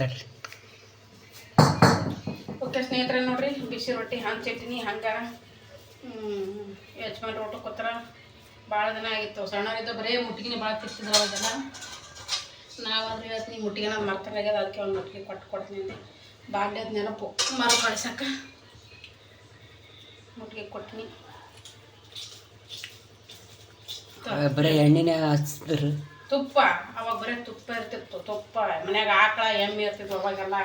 ಮಾತಾಡ್ರಿ ಓಕೆ ಸ್ನೇಹಿತರೆ ನೋಡ್ರಿ ಬಿಸಿ ರೊಟ್ಟಿ ಹಂಗೆ ಚಟ್ನಿ ಹಂಗೆ ಯಜಮಾನ್ ಊಟ ಕೊತ್ತರ ಭಾಳ ದಿನ ಆಗಿತ್ತು. ಸಣ್ಣವರಿದ್ದ ಬರೀ ಮುಟ್ಟಿಗೆ ಭಾಳ ತಿರ್ಸಿದ್ರು ಅವಾಗೆಲ್ಲ ನಾವಾದ್ರೆ ಹೇಳ್ತೀನಿ ಮುಟ್ಟಿಗೆನ ಮರ್ತಲಾಗ್ಯದ ಅದಕ್ಕೆ ಒಂದು ಮುಟ್ಟಿಗೆ ಕೊಟ್ಟು ಕೊಡ್ತೀನಿ ಬಾಲ್ಯದ ನೆನಪು ಮರ ಕಳ್ಸಕ್ಕೆ ಮುಟ್ಟಿಗೆ ಕೊಟ್ಟಿನಿ ಬರೀ ಎಣ್ಣೆನೇ ಹಚ್ಚಿದ್ರು ತುಪ್ಪ ಅವಾಗ ಬರೀ ತುಪ್ಪ ಇರ್ತಿತ್ತು ತುಪ್ಪ ಮನ್ಯಾಗ ಆಕಳ ಎಮ್ಮೆ ಇರ್ತಿತ್ತು ಅವಾಗೆಲ್ಲ.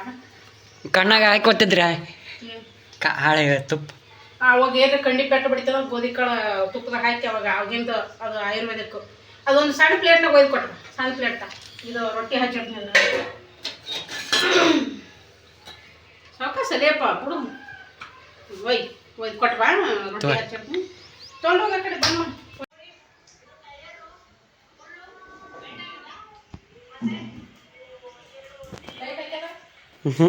ಕಣ್ಣಾಗ ಹಾಕೊತಿದ್ರ. ಹಾಳೆ ತುಪ್ಪ. ಅವಾಗ ಏನು ಕಂಡಿ ಪೆಟ್ಟು ಬಿಡ್ತದ ಗೋಧಿ ಕಾಳ ತುಪ್ಪದಾಗ ಹಾಕಿ ಅವಾಗ ಅವಾಗಿಂದ ಅದು ಆಯುರ್ವೇದಿಕ್ಕು. ಅದೊಂದು ಸಣ್ಣ ಪ್ಲೇಟ್ನಾಗ ಒಯ್ದು ಕೊಟ್ಟರು ಸಣ್ಣ ಪ್ಲೇಟ್ ಇದು ರೊಟ್ಟಿ ಹಚ್ಚಿ ಸಾಕ ಸರಿಯಪ್ಪ ಬಿಡು ಒಯ್ ಒಯ್ದು ಕೊಟ್ವಾ ರೊಟ್ಟಿ ಹಚ್ಚಿ ತೊಗೊಂಡೋಗ ಕಡೆ ಬಂದ್ ಹ್ಞೂ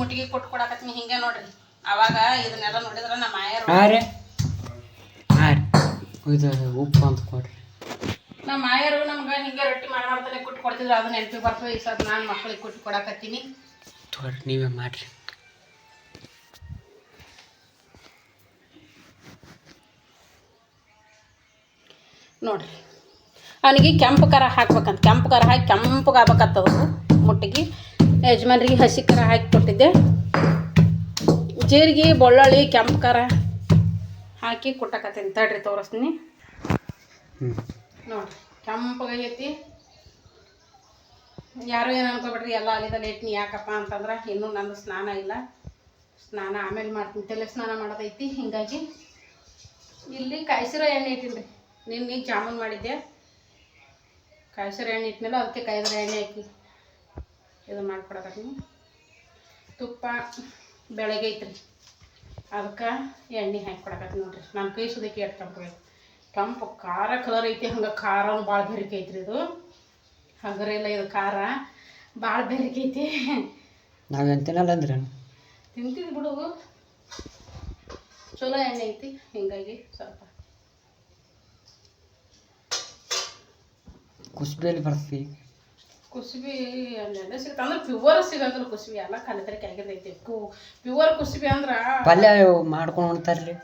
ಮುಟ್ಟಿಗೆ ಕೊಟ್ಟು ಕೊಡಾಕತ್ತೀನಿ ಹಿಂಗೆ ನೋಡ್ರಿ. ಅವಾಗ ಇದನ್ನೆಲ್ಲ ನೋಡಿದ್ರ ನಮ್ಮ ಆಯರು ಹಾಂ ಇದು ಉಪ್ಪು ಅಂತ ಕೊಡ್ರಿ. ನಮ್ಮ ಆಯರು ನಮ್ಗೆ ಹಿಂಗೆ ರೊಟ್ಟಿ ಮಾಡಿ ಮಾಡ್ತಾನೆ ಕೊಟ್ಟು ಕೊಡ್ತಿದ್ರು ಅದನ್ನ ನೆನಪಿ ಬರ್ತದೆ ಈ ಸರ್ ನಾನು ಮಕ್ಕಳಿಗೆ ಕೊಟ್ಟು ಕೊಡಾಕತ್ತೀನಿ. ತೋರಿ ನೀವೇ ಮಾಡ್ರಿ. ನೋಡ್ರಿ. ಅವನಿಗೆ ಕೆಂಪು ಖಾರ ಹಾಕ್ಬೇಕಂತ ಕೆಂಪು ಖಾರ ಹಾಕಿ ಕೆಂಪಗೆ ಆಗ್ಬೇಕತ್ತದು ಮುಟ್ಟಿಗೆ. ಯಜಮಾನ್ರಿಗೆ ಹಸಿ ಖಾರ ಹಾಕಿ ಕೊಟ್ಟಿದ್ದೆ. ಜೀರಿಗೆ ಬೆಳ್ಳುಳ್ಳಿ ಕೆಂಪು ಖಾರ ಹಾಕಿ ಕೊಟ್ಟಕತ್ತೀನಿ. ತಡ್ರಿ ತೋರಿಸ್ತೀನಿ. ನೋಡಿರಿ ಕೆಂಪಗೈತಿ ಯಾರು ಏನು ಅನ್ಕೋಬೇಡ್ರಿ ಎಲ್ಲ ಅಲ್ಲಿದಲ್ಲಿ ಇಟ್ನಿ ಯಾಕಪ್ಪ ಅಂತಂದ್ರೆ ಇನ್ನೂ ನಂದು ಸ್ನಾನ ಇಲ್ಲ. ಸ್ನಾನ ಆಮೇಲೆ ಮಾಡ್ತೀನಿ. ತಲೆ ಸ್ನಾನ ಮಾಡೋದೈತಿ ಹಿಂಗಾಗಿ. ಇಲ್ಲಿ ಕಾಯಿಸಿರೋ ಎಣ್ಣೆ ಇಟ್ಟಿನ್ರಿ ನಿನ್ನೆ ಜಾಮೂನ್ ಮಾಡಿದ್ದೆ. ಕಾಯಿಸಿರೋ ಎಣ್ಣೆ ಇಟ್ಮೇಲೆ ಅದಕ್ಕೆ ಕಾಯ್ದಿರೋ ಎಣ್ಣೆ ಹಾಕಿ. ಇದು ಮಾಡ್ಕೊಡಕತ್ತೀನಿ ತುಪ್ಪ ಬೆಳಗ್ಗೆ ಐತ್ರಿ. ಅದಕ್ಕೆ ಎಣ್ಣೆ ಹಾಕಿ ಕೊಡಕತ್ತೀನಿ ನೋಡ್ರಿ. ನಾನು ಕೈ ಸುದಕ್ಕೆ ಎಷ್ಟು ಕೆಂಪು ಕೆಂಪು ಖಾರ ಕಲರ್ ಐತಿ. ಹಂಗೆ ಖಾರ ಭಾಳ ಬೆರಿಕೆ ಐತ್ರಿ ಇದು. ಹಗರ ಇಲ್ಲ ಇದು ಖಾರ. ಭಾಳ ಬೆರಿಕೆ ಐತಿ. ನಾವೇನು ತಿನ್ನಲ್ಲ ಅಂದ್ರೆ? ತಿಂತೀವಿ ಬಿಡು. ಚಲೋ ಎಣ್ಣೆ ಐತಿ. ಹಿಂಗಾಗಿ ಸ್ವಲ್ಪ. ಕುಸ್ಬೇಲಿ ಬರ್ತೀವಿ. ಕುಸುಬಿ ಅಲ್ಲೆಲ್ಲ ಸಿಗ್ತಾವ ಅಂದ್ರೆ ಪ್ಯೂವರ್ ಸಿಗಂಗಿಲ್ಲ ಕುಸುಬಿ ಎಲ್ಲ ಕಲಿತರಿಕೆ ಆಗಿರ್ತೈತಿ ಕು ಪ್ಯೂವರ್ ಕುಸುಬಿ ಅಂದ್ರೆ ಪಲ್ಯ ಮಾಡ್ಕೊಂಡು ಉಣ್ತಾರ್ರಿ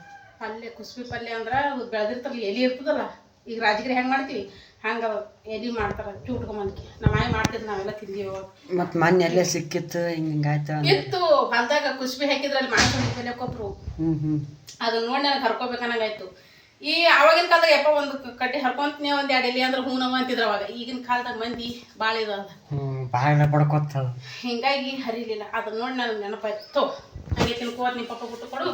ಪಲ್ಯ ಕುಸುಬಿ ಪಲ್ಯ ಅಂದ್ರೆ ಅದು ಬೆಳೆದಿರ್ತಾರಲ್ಲ ಎಲಿ ಇರ್ತದಲ್ಲ ಈಗ ರಾಜಗಿರಿ ಹೆಂಗೆ ಮಾಡ್ತೀವಿ? ಹಂಗೆ ಎಲಿ ಮಾಡ್ತಾರೆ ಚೂಟ್ಕೊಂಬಂದ್ಕಿ. ನಮ್ಮ ಆಯ್ ಮಾಡ್ತಿದ್ವಿ ನಾವೆಲ್ಲ ತಿಂದೀವಿ ಮತ್ತು ಮೊನ್ನೆ ಎಲ್ಲೇ ಸಿಕ್ಕಿತ್ತು ಹಿಂಗೆ ಹಿಂಗಾಯ್ತು ಇತ್ತು ಹೊಲ್ದಾಗ ಕುಸುಬಿ ಹಾಕಿದ್ರಲ್ಲಿ ಮಾಡ್ಕೊಂಡು ಕೊಬ್ಬರು ಹ್ಞೂ ಹ್ಞೂ ಅದನ್ನ ನೋಡಿ ನನಗೆ ಹರ್ಕೋಬೇಕನ್ನಂಗಾಯ್ತು. ಈ ಅವಾಗಿನ ಕಾಲದಾಗ ಯಪ್ಪ ಒಂದು ಕಟ್ಟಿ ಹರ್ಕೊಂತೀನಿ ಒಂದ್ ಎರಡು ಎಲ್ಲಿ ಅಂದ್ರೆ ಹೂನವ ಅಂತಿದ್ರು ಅವಾಗ. ಈಗಿನ ಕಾಲದಾಗ ಮಂದಿ ಭಾಳ ಇದಾದ ಹ್ಞೂ ಪಡ್ಕೊತ. ಹಿಂಗಾಗಿ ಹರಿಲಿಲ್ಲ. ಅದು ನೋಡಿ ನನಗೆ ನೆನಪಾಯ್ತು. ಹಂಗೆ ತಿನ್ಕೋತ್ ನಿಮ್ಮ ಪಪ್ಪ ಬಿಟ್ಟು ಕೊಡು.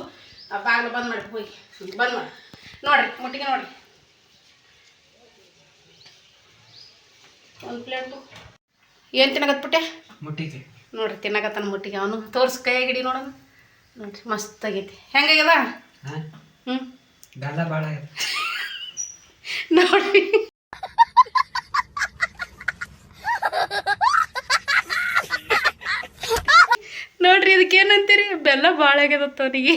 ಆ ಬಾಗಿಲು ಬಂದ್ ಮಾಡಿ ಹೋಗಿ ಬಂದ್ ಮಾಡಿ. ನೋಡ್ರಿ ಮುಟ್ಟಿಗೆ ನೋಡ್ರಿ. ಒಂದು ಪ್ಲೇಟು ಏನು ತಿನ್ನಕತ್ಬಿಟ್ಟೆ ಮುಟ್ಟಿಗೆ. ನೋಡ್ರಿ ತಿನ್ನಕತ್ತಾನ ಮುಟ್ಟಿಗೆ. ಅವನು ತೋರ್ಸ್ ಕೈಯಾಗ ಹಿಡಿ ನೋಡೋಣ. ನೋಡ್ರಿ ಮಸ್ತ್ ಆಗೈತಿ. ಹೆಂಗಾಗ್ಯದ ಹ್ಞೂ ಬೆಲ್ಲ ಭಾಳ ನೋಡಿ. ನೋಡ್ರಿ ಇದಕ್ಕೆ ಏನಂತೀರಿ ಬೆಲ್ಲ ಭಾಳ ಆಗ್ಯದತ್ತ ಅವನಿಗೆ.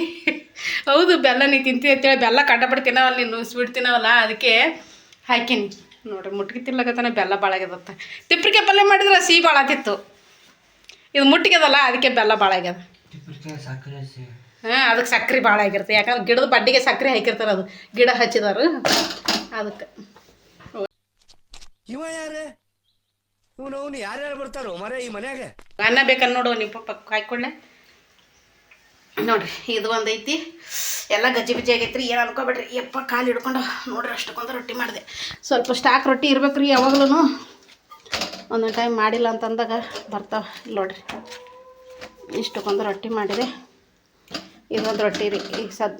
ಹೌದು ಬೆಲ್ಲ ನೀ ತಿಂತೀನಿ ಅಂತೇಳಿ ಬೆಲ್ಲ ಕಡ್ಡಪಟ್ಟು ತಿನ್ನವಲ್ಲ ನೀನು ಸ್ವೀಟ್ ತಿನ್ನವಲ್ಲ ಅದಕ್ಕೆ ಹಾಕಿನಿ. ನೋಡ್ರಿ ಮುಟ್ಟಿಗೆ ತಿನ್ಲಕತ್ತಾನೆ ಬೆಲ್ಲ ಭಾಳ ಆಗ್ಯದತ್ತ ತಿಪ್ಪಿಗೆ ಪಲ್ಯ ಮಾಡಿದ್ರೆ ಸಿಹಿ ಭಾಳ ಆತಿತ್ತು ಇದು ಮುಟ್ಟಿಗೆದಲ್ಲ ಅದಕ್ಕೆ ಬೆಲ್ಲ ಭಾಳ ಆಗ್ಯದ. ಸಕ್ಕರೆ ಹಾಂ ಅದಕ್ಕೆ ಸಕ್ರೆ ಭಾಳ ಆಗಿರುತ್ತೆ. ಯಾಕಂದ್ರೆ ಗಿಡದ ಬಡ್ಡಿಗೆ ಸಕ್ರೆ ಹಾಕಿರ್ತಾರೆ ಅದು. ಗಿಡ ಹಚ್ಚಿದಾರು ಅದಕ್ಕೆ. ಇವ ಯಾರೇ? ಇವನು ಅವನು ಯಾರ್ಯಾರು ಬರ್ತಾರೋ? ಮರೆ ಈ ಮನ್ಯಾಗ? ಅನ್ನ ಬೇಕನ್ನ ನೋಡು ನಿಮ್ಮ ಪಪ್ಪ ಹಾಕ್ಕೊಳ್ಳೆ ನೋಡ್ರಿ ಇದು ಒಂದೈತಿ ಎಲ್ಲ ಗಜ್ಜಿ ಬಿಜ್ಜಿ ಆಗೈತ್ರಿ ಏನು ಅನ್ಕೋಬೇಡ್ರಿ. ಯಪ್ಪ ಕಾಲು ಹಿಡ್ಕೊಂಡು ನೋಡ್ರಿ ಅಷ್ಟಕ್ಕೊಂದು ರೊಟ್ಟಿ ಮಾಡಿದೆ. ಸ್ವಲ್ಪ ಸ್ಟಾಕ್ ರೊಟ್ಟಿ ಇರ್ಬೇಕ್ರಿ ಯಾವಾಗ್ಲೂ ಒಂದೊಂದು ಟೈಮ್ ಮಾಡಿಲ್ಲ ಅಂತಂದಾಗ ಬರ್ತಾವೆ. ನೋಡ್ರಿ ಇಷ್ಟಕ್ಕೊಂದು ರೊಟ್ಟಿ ಮಾಡಿದೆ. ಇದೊಂದು ರೊಟ್ಟಿ ರೀ. ಈಗ ಸದ್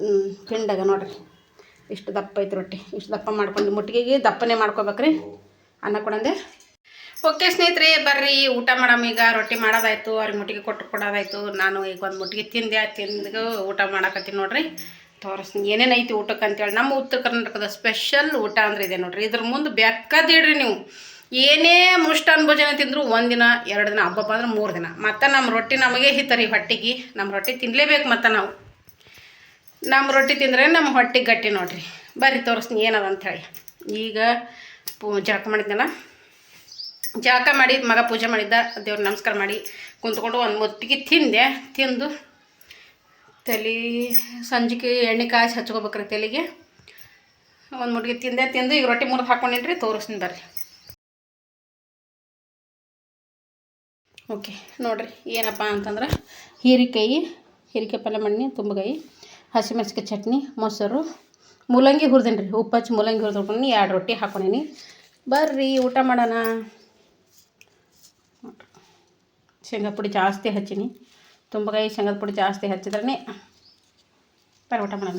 ತಿಂಡಾಗ ನೋಡ್ರಿ. ಇಷ್ಟು ದಪ್ಪ ಐತೆ ರೊಟ್ಟಿ. ಇಷ್ಟು ದಪ್ಪ ಮಾಡ್ಕೊಂಡು ಮುಟ್ಟಿಗೆಗೆ ದಪ್ಪನೇ ಮಾಡ್ಕೋಬೇಕ್ರಿ ಅನ್ನ ಕೊಡಂದೆ ಓಕೆ ಸ್ನೇಹಿತರೆ, ಬರ್ರಿ. ಊಟ ಮಾಡಮ್ ಈಗ. ರೊಟ್ಟಿ ಮಾಡೋದಾಯ್ತು. ಅವ್ರಿಗೆ ಮುಟ್ಟಿಗೆ ಕೊಟ್ಟು ಕೊಡೋದಾಯ್ತು. ನಾನು ಈಗ ಒಂದು ಮುಟ್ಟಿಗೆ ತಿಂದೆ. ತಿಂದು ಊಟ ಮಾಡಕತ್ತೀನಿ ನೋಡ್ರಿ. ತೋರಿಸ್ತೀನಿ. ಏನೇನು ಐತಿ ಊಟಕ್ಕೆ ಅಂತೇಳಿ. ನಮ್ಮ ಉತ್ತರ ಕರ್ನಾಟಕದ ಸ್ಪೆಷಲ್ ಊಟ ಅಂದ್ರೆ ಇದೆ ನೋಡ್ರಿ. ಇದ್ರ ಮುಂದೆ ಬೆಕ್ಕದಿಡ್ರಿ ನೀವು. ಏನೇ ಮುಷ್ಟಾನ್ ಭೋಜನ ತಿಂದ್ರು ಒಂದಿನ ಎರಡು ದಿನ, ಹಬ್ಬ ಅಂದ್ರೆ ಮೂರು ದಿನ. ಮತ್ತು ನಮ್ಮ ರೊಟ್ಟಿ ನಮಗೆ ಹಿತರಿ ಹೊಟ್ಟಿಗೆ. ನಮ್ಮ ರೊಟ್ಟಿ ತಿನ್ನಲೇಬೇಕು ಮತ್ತು ನಾವು. ನಮ್ಮ ರೊಟ್ಟಿ ತಿಂದ್ರೆ ನಮ್ಮ ಹೊಟ್ಟೆಗೆ ಗಟ್ಟಿ ನೋಡ್ರಿ. ಬರ್ರಿ ತೋರಿಸ್ತೀನಿ ಏನದ ಅಂಥೇಳಿ ಈಗ ಪೂ ಜಳಕ ಮಾಡಿದ್ನಲ್ಲ? ಜಳಕ ಮಾಡಿ ಮಗ ಪೂಜೆ ಮಾಡಿದ್ದ, ದೇವ್ರ ನಮಸ್ಕಾರ ಮಾಡಿ ಕುಂತ್ಕೊಂಡು ಒಂದು ಮುತ್ತಿಗೆ ತಿಂದೆ. ತಿಂದು ತಲೆ ಸಂಜೆಗೆ ಎಣ್ಣೆ ಕಾಯಿಸಿ ಹಚ್ಕೋಬೇಕ್ರಿ ತಲೆಗೆ. ಒಂದು ಮುಟ್ಟಿಗೆ ತಿಂದೆ, ತಿಂದು ಈಗ ರೊಟ್ಟಿ ಮುರಿದು ಹಾಕ್ಕೊಂಡಿನ್ರಿ ತೋರಿಸ್ತೀನಿ ಬರ್ರಿ. ಓಕೆ, ನೋಡಿರಿ ಏನಪ್ಪ ಅಂತಂದ್ರೆ ಹೀರೆಕಾಯಿ ಹೀರೆಕಾಯಿ ಪಲ್ಯ ಮಣ್ಣಿ ತುಂಬಗಾಯಿ. ಹಸಿಮೆಣಸಿಕಾಯಿ ಚಟ್ನಿ, ಮೊಸರು, ಮೂಲಂಗಿ ಹುರಿದೇನಿ ರೀ ಉಪ್ಪು ಹಚ್ಚಿ ಮೂಲಂಗಿ ಹುರಿದು ಎರಡು ರೊಟ್ಟಿ ಹಾಕ್ಕೊಂಡೀನಿ ಬರ್ರಿ, ಊಟ ಮಾಡೋಣ. ನೋಡ್ರಿ. ಶೇಂಗಾ ಪುಡಿ ಜಾಸ್ತಿ ಹಚ್ಚೀನಿ. ತುಂಬಗಾಯಿ ಶೇಂಗಾದ ಪುಡಿ ಜಾಸ್ತಿ ಹಚ್ಚಿದ್ರೇ ಬರ್ರಿ, ಊಟ ಮಾಡೋಣ.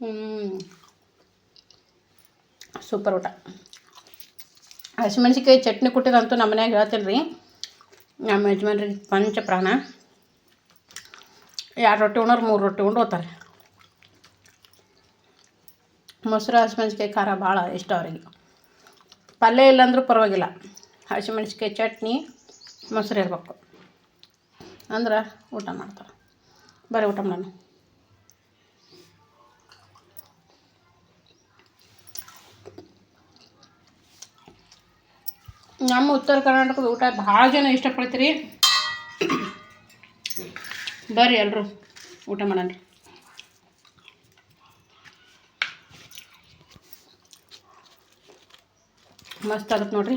ಹ್ಞೂ ಸೂಪರ್ ಊಟ. ಹಸಿಮೆಣ್ಸಿಕಾಯಿ ಚಟ್ನಿ ಕೊಟ್ಟಿದಂತೂ ನಮ್ಮ ಮನ್ಯಾಗ ಹೇಳ್ತೀನಿ ರೀ ನಮ್ಮ ಯಜಮಾನ್ರಿಗೆ ಪಂಚ ಪ್ರಾಣ. ಎರಡು ರೊಟ್ಟಿ ಉಣ್ಣೋರು ಮೂರು ರೊಟ್ಟಿ ಉಂಡು ಹೋಗ್ತಾರೆ ಮೊಸರು ಹಸಿಮೆಣ್ಸಿಕಾಯಿ ಖಾರ ಭಾಳ ಇಷ್ಟ ಅವರಿಗೆ. ಪಲ್ಯ ಇಲ್ಲಾಂದ್ರೂ ಪರವಾಗಿಲ್ಲ. ಹಸಿಮೆಣ್ಸಿಕಾಯಿ ಚಟ್ನಿ, ಮೊಸರು ಇರಬೇಕು. ಅಂದ್ರೆ ಊಟ ಮಾಡ್ತಾರೆ. ಬರೀ ಊಟ ಮಾಡೋಣ. ನಮ್ಮ ಉತ್ತರ ಕರ್ನಾಟಕದ ಊಟ ಭಾಳ ಜನ ಇಷ್ಟಪಡ್ತೀರಿ. ಬರ್ರಿ ಎಲ್ಲರೂ ಊಟ ಮಾಡೋಣ. ಮಸ್ತ್ ಆಗುತ್ತೆ ನೋಡ್ರಿ.